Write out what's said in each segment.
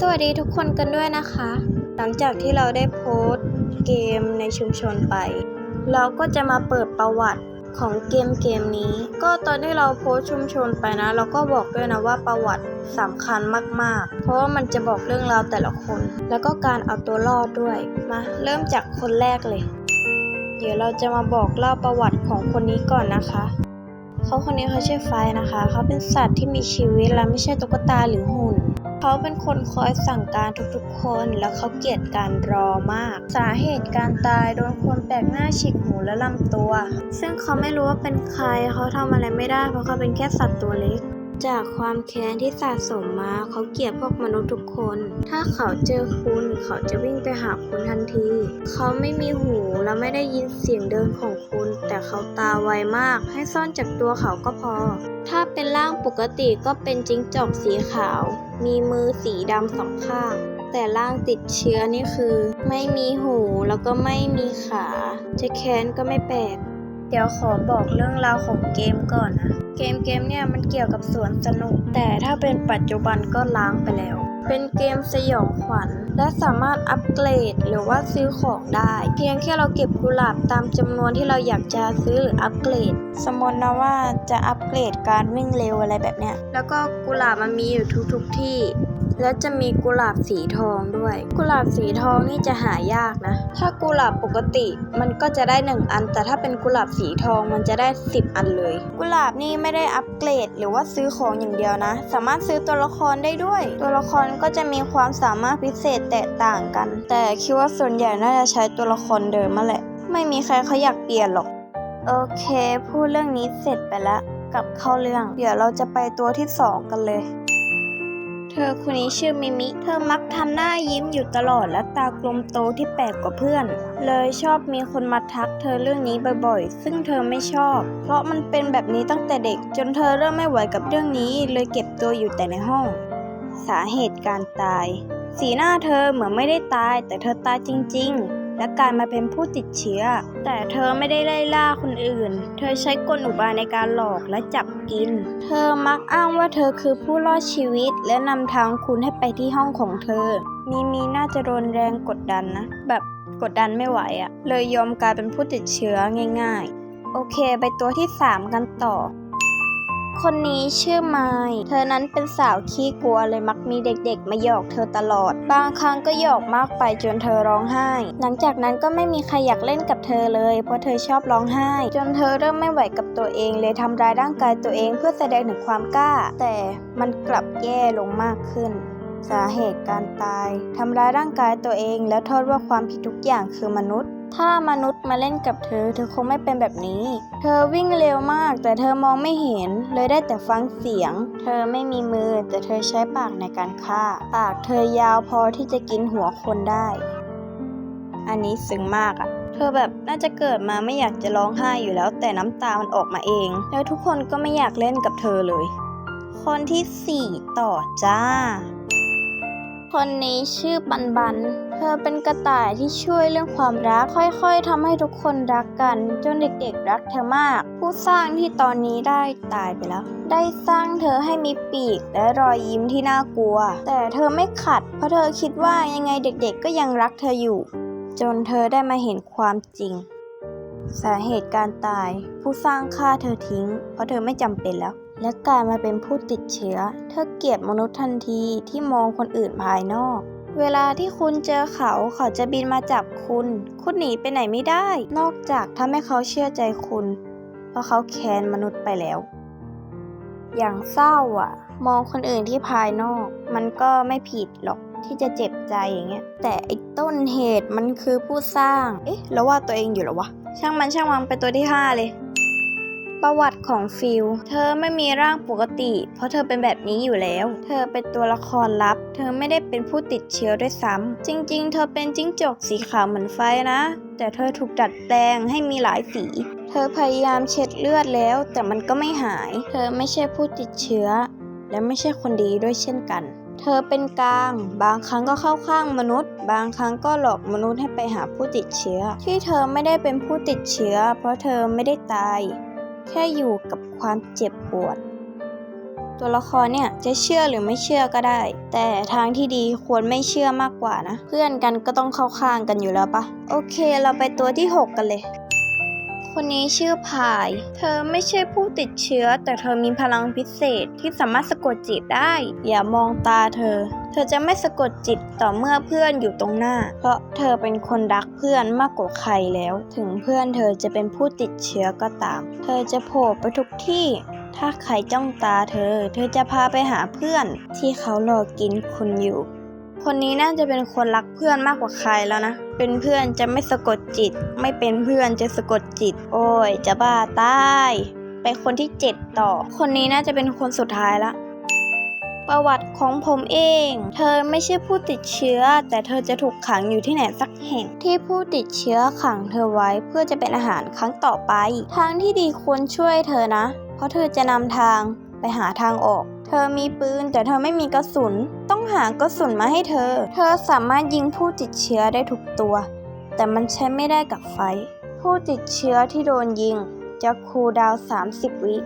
สวัสดีทุกคนกันด้วยนะคะ หลังจากที่เราได้โพสต์เกมในชุมชนไป เราก็จะมาเปิดประวัติของเกมเกมนี้ ก็ตอนที่เราโพสต์ชุมชนไปนะ เราก็บอกด้วยนะว่าประวัติสำคัญมากๆ เพราะว่ามันจะบอกเรื่องราวแต่ละคน แล้วก็การเอาตัวรอดด้วย มาเริ่มจากคนแรกเลย เดี๋ยวเราจะมาบอกเล่าประวัติของคนนี้ก่อนนะคะ เขาคนนี้เขาชื่อไฟนะคะ เขาเป็นสัตว์ที่มีชีวิตและไม่ใช่ตุ๊กตาหรือหุ่น เขาเป็นคนคอยสั่งการทุกๆคน แล้วเขาเกลียดการรอมาก สาเหตุการตายโดนคนแปลกหน้าฉีกหูและลำตัว ซึ่งเขาไม่รู้ว่าเป็นใครเขาทำอะไรไม่ได้เพราะเขาเป็นแค่สัตว์ตัวเล็ก จากความแค้นที่สะสมมาเขาเกลียดพวกมนุษย์ทุกคน ถ้าเขาเจอคุณเขาจะวิ่งไปหาคุณทันที เขาไม่มีหูและไม่ได้ยินเสียงเดินของคุณ แต่เขาตาไวมาก ให้ซ่อนจากตัวเขาก็พอ ถ้าเป็นร่างปกติก็เป็นจิ้งจอกสีขาว มีมือสีดำสองข้างแต่ร่างติดเชื้อนี่คือ ไม่มีหูแล้วก็ไม่มีขา จะแค้นก็ไม่แปลก เดี๋ยวขอบอกเรื่องราวของเกมก่อนนะ เกมเกมเนี่ยมันเกี่ยวกับสวนสนุก แต่ถ้าเป็นปัจจุบันก็ล้างไปแล้ว เป็นเกมสยองขวัญ และสามารถอัปเกรดหรือว่าซื้อของได้ เพียงแค่เราเก็บกุหลาบตามจำนวนที่เราอยากจะซื้อหรืออัปเกรด สมมตินะว่าจะอัปเกรดการวิ่งเร็วอะไรแบบเนี้ยแล้วก็กุหลาบมันมีอยู่ทุกๆที่ และจะมีกุหลาบสีทองด้วย กุหลาบสีทองนี่จะหายากนะ ถ้ากุหลาบปกติมันก็จะได้ 1 อัน แต่ถ้าเป็นกุหลาบสีทองมันจะได้ 10 อันเลย กุหลาบนี่ไม่ได้อัปเกรด หรือว่าซื้อของอย่างเดียวนะ สามารถซื้อตัวละครได้ด้วย ตัวละครก็จะมีความสามารถพิเศษแตกต่างกัน แต่คิดว่าส่วนใหญ่น่าจะใช้ตัวละครเดิมมาแหละ ไม่มีใครเขาอยากเปลี่ยนหรอก โอเค พูดเรื่องนี้เสร็จไปแล้วกลับเข้าเรื่อง เดี๋ยวเราจะไปตัวที่สองกันเลย เธอคนนี้ชื่อมิมิ เธอมักทำหน้ายิ้มอยู่ตลอดและตากลมโตที่แปลกกว่าเพื่อน เลยชอบมีคนมาทักเธอเรื่องนี้บ่อยๆ ซึ่งเธอไม่ชอบ เพราะมันเป็นแบบนี้ตั้งแต่เด็ก จนเธอเริ่มไม่ไหวกับเรื่องนี้ เลยเก็บตัวอยู่แต่ในห้อง สาเหตุการตาย สีหน้าเธอเหมือนไม่ได้ตาย แต่เธอตายจริง ๆ และกลายมาเป็นผู้ติดเชื้อ แต่เธอไม่ได้ไล่ล่าคนอื่น เธอใช้กลอุบายในการหลอกและจับกิน เธอมักอ้างว่าเธอคือผู้รอดชีวิต และนำทางคุณให้ไปที่ห้องของเธอ มีมีน่าจะโดนแรงกดดันนะ แบบกดดันไม่ไหวอะเลยยอมกลายเป็นผู้ติดเชื้อง่าย ๆ โอเค ไปตัวที่ 3 กันต่อ คนนี้ชื่อไมล์เธอนั้นเป็นสาวขี้กลัวเลยมักมีเด็กๆ มาหยอกเธอตลอด บางครั้งก็หยอกมากไปจนเธอร้องไห้ หลังจากนั้นก็ไม่มีใครอยากเล่นกับเธอเลย เพราะเธอชอบร้องไห้ จนเธอเริ่มไม่ไหวกับตัวเองเลยทำร้ายร่างกายตัวเองเพื่อแสดงถึงความกล้า แต่มันกลับแย่ลงมากขึ้นสาเหตุการตาย ทำร้ายร่างกายตัวเองแล้วโทษว่าความผิดทุกอย่างคือมนุษย์ ถ้ามนุษย์มาเล่นกับเธอ เธอคงไม่เป็นแบบนี้ เธอวิ่งเร็วมาก แต่เธอมองไม่เห็น เลยได้แต่ฟังเสียง เธอไม่มีมือ แต่เธอใช้ปากในการฆ่า ปากเธอยาวพอที่จะกินหัวคนได้ อันนี้ซึ้งมากอะเธอแบบน่าจะเกิดมาไม่อยากจะร้องไห้อยู่แล้ว แต่น้ำตามันออกมาเอง แล้วทุกคนก็ไม่อยากเล่นกับเธอเลย คนที่สี่ต่อจ้า คนนี้ชื่อบันบัน เธอเป็นกระต่ายที่ช่วยเรื่องความรัก ค่อยๆทำให้ทุกคนรักกัน จนเด็กๆรักเธอมาก ผู้สร้างที่ตอนนี้ได้ตายไปแล้ว ได้สร้างเธอให้มีปีกและรอยยิ้มที่น่ากลัว แต่เธอไม่ขัด เพราะเธอคิดว่ายังไงเด็กๆ ก็ยังรักเธออยู่ จนเธอได้มาเห็นความจริง สาเหตุการตาย ผู้สร้างฆ่าเธอทิ้ง เพราะเธอไม่จำเป็นแล้ว และกลายมาเป็นผู้ติดเชื้อ เธอเกลียดมนุษย์ทันทีที่มองคนอื่นภายนอก เวลาที่คุณเจอเขาเขาจะบินมาจับคุณ คุณหนีไปไหนไม่ได้ นอกจากทำให้เขาเชื่อใจคุณ เพราะเขาแค้นมนุษย์ไปแล้ว อย่างเศร้าอะ มองคนอื่นที่ภายนอก มันก็ไม่ผิดหรอกที่จะเจ็บใจอย่างเงี้ย แต่ไอ้ต้นเหตุมันคือผู้สร้าง เอ๊ะ แล้วว่าตัวเองอยู่หรอวะ ช่างมันช่างมันไปตัวที่ 5 เลย ประวัติของฟิล เธอไม่มีร่างปกติ เพราะเธอเป็นแบบนี้อยู่แล้ว เธอเป็นตัวละครลับ เธอไม่ได้เป็นผู้ติดเชื้อด้วยซ้ำ จริงๆ เธอเป็นจิ้งจกสีขาวเหมือนไฟนะ แต่เธอถูกดัดแปลงให้มีหลายสี เธอพยายามเช็ดเลือดแล้ว แต่มันก็ไม่หาย เธอไม่ใช่ผู้ติดเชื้อ และไม่ใช่คนดีด้วยเช่นกันเธอเป็นกลาง บางครั้งก็เข้าข้างมนุษย์ บางครั้งก็หลอกมนุษย์ให้ไปหาผู้ติดเชื้อ ที่เธอไม่ได้เป็นผู้ติดเชื้อ เพราะเธอไม่ได้ตาย แค่อยู่กับความเจ็บปวด ตัวละครเนี่ยจะเชื่อหรือไม่เชื่อก็ได้ แต่ทางที่ดีควรไม่เชื่อมากกว่านะ เพื่อนกันก็ต้องเข้าข้างกันอยู่แล้วปะโอเค เราไปตัวที่ 6 กันเลยคนนี้ชื่อพาย เธอไม่ใช่ผู้ติดเชื้อ แต่เธอมีพลังพิเศษที่สามารถสะกดจิตได้ อย่ามองตาเธอ ธอจะไม่สะกดจิตต่อเมื่อเพื่อนอยู่ตรงหน้า เพราะเธอเป็นคนรักเพื่อนมากกว่าใครแล้ว ถึงเพื่อนเธอจะเป็นผู้ติดเชื้อก็ตาม เธอจะโผล่ไปทุกที่ ถ้าใครจ้องตาเธอ เธอจะพาไปหาเพื่อน ที่เขารอกินคุณอยู่ คนนี้น่าจะเป็นคนรักเพื่อนมากกว่าใครแล้วนะ เป็นเพื่อนจะไม่สะกดจิต ไม่เป็นเพื่อนจะสะกดจิต โอ้ย จะบ้าตาย ไปคนที่เจ็ดต่อ คนนี้น่าจะเป็นคนสุดท้ายละ ประวัติของผมเอง เธอไม่ใช่ผู้ติดเชื้อ แต่เธอจะถูกขังอยู่ที่ไหนสักแห่ง ที่ผู้ติดเชื้อขังเธอไว้เพื่อจะเป็นอาหารครั้งต่อไป ทางที่ดีควรช่วยเธอนะ เพราะเธอจะนำทางไปหาทางออก เธอมีปืนแต่เธอไม่มีกระสุน ต้องหากระสุนมาให้เธอ เธอสามารถยิงผู้ติดเชื้อได้ทุกตัว แต่มันใช้ไม่ได้กับไฟ ผู้ติดเชื้อที่โดนยิงจะคูลดาว 30 วิ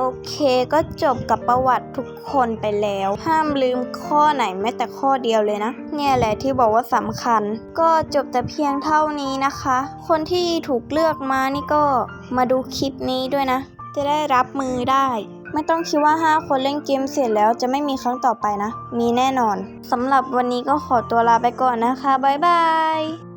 โอเคก็จบกับประวัติทุกคนไปแล้ว ห้ามลืมข้อไหนแม้แต่ข้อเดียวเลยนะ เนี่ยแหละที่บอกว่าสำคัญ ก็จบแต่เพียงเท่านี้นะคะ คนที่ถูกเลือกมานี่ก็มาดูคลิปนี้ด้วยนะ จะได้รับมือได้ไม่ต้องคิดว่า 5 คนเล่นเกมเสร็จแล้วจะไม่มีครั้งต่อไปนะ มีแน่นอน สำหรับวันนี้ก็ขอตัวลาไปก่อนนะคะ บ๊ายบาย